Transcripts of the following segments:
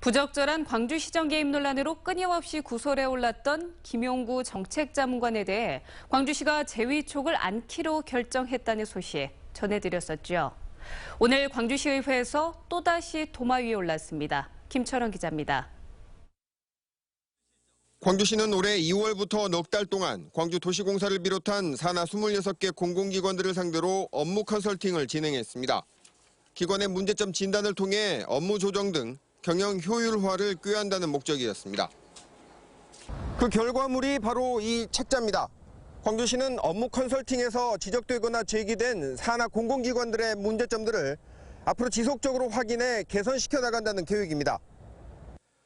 부적절한 광주시정 개입 논란으로 끊임없이 구설에 올랐던 김용구 정책자문관에 대해 광주시가 재위촉을 안기로 결정했다는 소식 전해드렸었죠. 오늘 광주시의회에서 또다시 도마 위에 올랐습니다. 김철원 기자입니다. 광주시는 올해 2월부터 넉 달 동안 광주 도시공사를 비롯한 산하 26개 공공기관들을 상대로 업무 컨설팅을 진행했습니다. 기관의 문제점 진단을 통해 업무 조정 등 경영 효율화를 꾀한다는 목적이었습니다. 그 결과물이 바로 이 책자입니다. 광주시는 업무 컨설팅에서 지적되거나 제기된 산하 공공기관들의 문제점들을 앞으로 지속적으로 확인해 개선시켜 나간다는 계획입니다.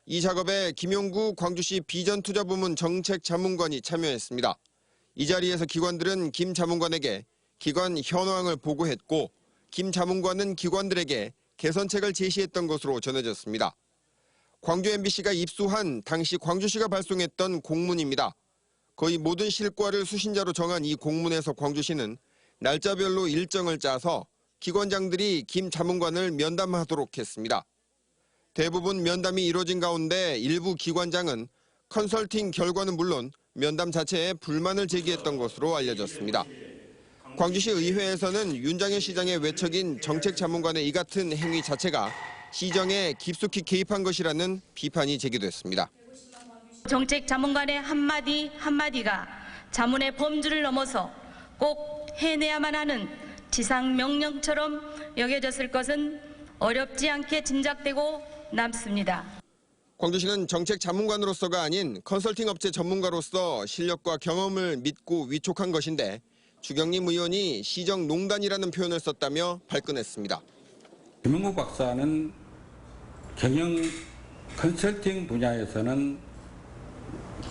이 작업에 김용구 광주시 비전투자부문 정책자문관이 참여했습니다. 이 자리에서 기관들은 김 자문관에게 기관 현황을 보고했고 김 자문관은 기관들에게 개선책을 제시했던 것으로 전해졌습니다. 광주 MBC가 입수한 당시 광주시가 발송했던 공문입니다. 거의 모든 실과를 수신자로 정한 이 공문에서 광주시는 날짜별로 일정을 짜서 기관장들이 김 자문관을 면담하도록 했습니다. 대부분 면담이 이뤄진 가운데 일부 기관장은 컨설팅 결과는 물론 면담 자체에 불만을 제기했던 것으로 알려졌습니다. 광주시 의회에서는 윤장현 시장의 외척인 정책 자문관의 이 같은 행위 자체가 시정에 깊숙이 개입한 것이라는 비판이 제기됐습니다. 정책 자문관의 한마디 한마디가 자문의 범주를 넘어서 꼭 해내야만 하는 지상 명령처럼 여겨졌을 것은 어렵지 않게 짐작되고 남습니다. 광주시는 정책 자문관으로서가 아닌 컨설팅 업체 전문가로서 실력과 경험을 믿고 위촉한 것인데 주경림 의원이 시정 농단이라는 표현을 썼다며 발끈했습니다. 김영국 박사는 경영 컨설팅 분야에서는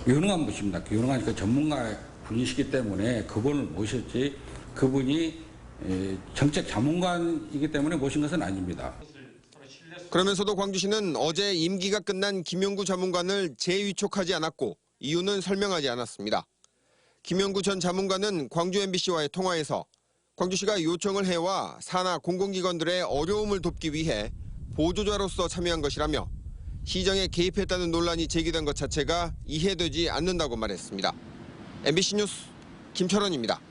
유능한 분입니다. 유능한 그 전문가 분이시기 때문에 그분을 모셨지 그분이 에, 정책 자문관이기 때문에 모신 것은 아닙니다. 그러면서도 광주시는 어제 임기가 끝난 김용구 자문관을 재위촉하지 않았고 이유는 설명하지 않았습니다. 김용구 전 자문관은 광주 MBC와의 통화에서 광주시가 요청을 해와 산하 공공기관들의 어려움을 돕기 위해 보조자로서 참여한 것이라며 시정에 개입했다는 논란이 제기된 것 자체가 이해되지 않는다고 말했습니다. MBC 뉴스 김철원입니다.